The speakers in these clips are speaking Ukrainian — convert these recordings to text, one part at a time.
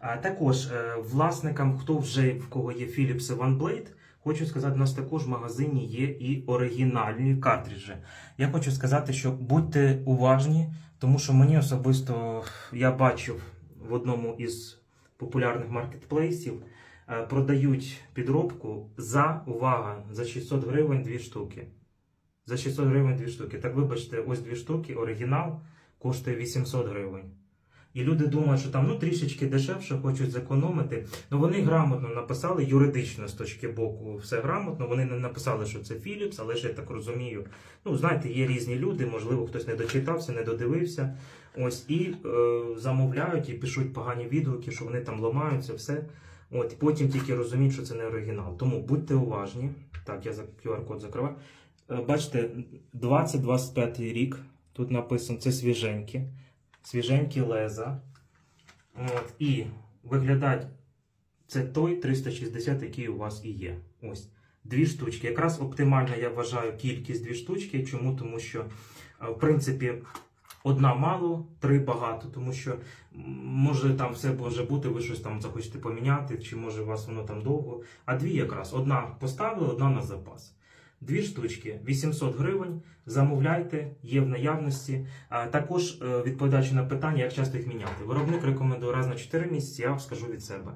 Також е, власникам, хто вже в кого є Philips OneBlade, хочу сказати, у нас також в магазині є і оригінальні картриджі. Я хочу сказати, що будьте уважні, тому що мені особисто я бачив в одному із популярних маркетплейсів. е, Продають підробку за увага за 600 гривень дві штуки. За 600 гривень дві штуки. Так вибачте, ось дві штуки, оригінал коштує 800 гривень. І люди думають, що там ну трішечки дешевше, хочуть зекономити. Ну вони грамотно написали юридично з точки боку, все грамотно. Вони не написали, що це Philips, але ж я так розумію. Ну, знаєте, є різні люди, можливо, хтось не дочитався, не додивився. Ось і е, замовляють і пишуть погані відгуки, що вони там ламаються, все. От потім тільки розуміють, що це не оригінал. Тому будьте уважні. Так, я за QR-код закриваю. Е, Бачите, 2025 рік. Тут написано це свіженькі, свіженькі леза. От, і виглядать це той 360, який у вас і є. Ось. Дві штучки. Якраз оптимальна, я вважаю, кількість дві штучки. Чому? Тому що, е, в принципі, одна мало, три багато. Тому що може там все може бути, ви щось там захочете поміняти, чи може у вас воно там довго. А дві якраз одна поставили, одна на запас. Дві штучки 800 гривень. Замовляйте, є в наявності. Також е, відповідаючи на питання, як часто їх міняти. Виробник рекомендує раз на 4 місяці, я вам скажу від себе.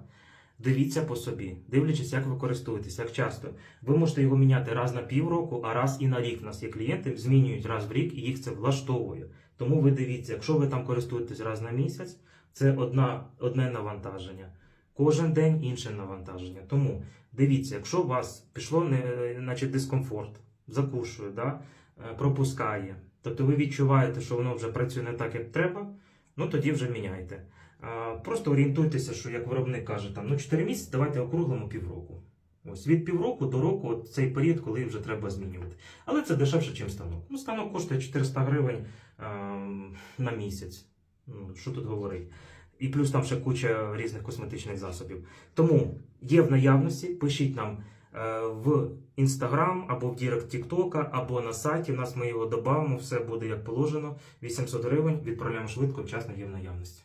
Дивіться по собі, дивлячись, як ви користуєтесь, як часто. Ви можете його міняти раз на півроку, а раз і на рік. У нас є клієнти, змінюють раз в рік і їх це влаштовує. Тому ви дивіться, якщо ви там користуєтесь раз на місяць, це одна, одне навантаження. Кожен день інше навантаження. Тому дивіться, якщо у вас пішло наче дискомфорт, закушує, да, е, пропускає, тобто ви відчуваєте, що воно вже працює не так, як треба, ну тоді вже міняйте. Просто орієнтуйтеся, що як виробник каже, там, ну 4 місяці, давайте округлимо півроку. Ось від півроку до року от цей період, коли вже треба змінювати. Але це дешевше, ніж станок. Ну, станок коштує 400 гривень ем, на місяць. Ну, що тут говорить? І плюс там ще куча різних косметичних засобів. Тому є в наявності, пишіть нам е, в інстаграм або в Дірект Тіктока, або на сайті. У нас ми його додамо, все буде як положено. 800 гривень, відправляємо швидко, вчасно є в наявності.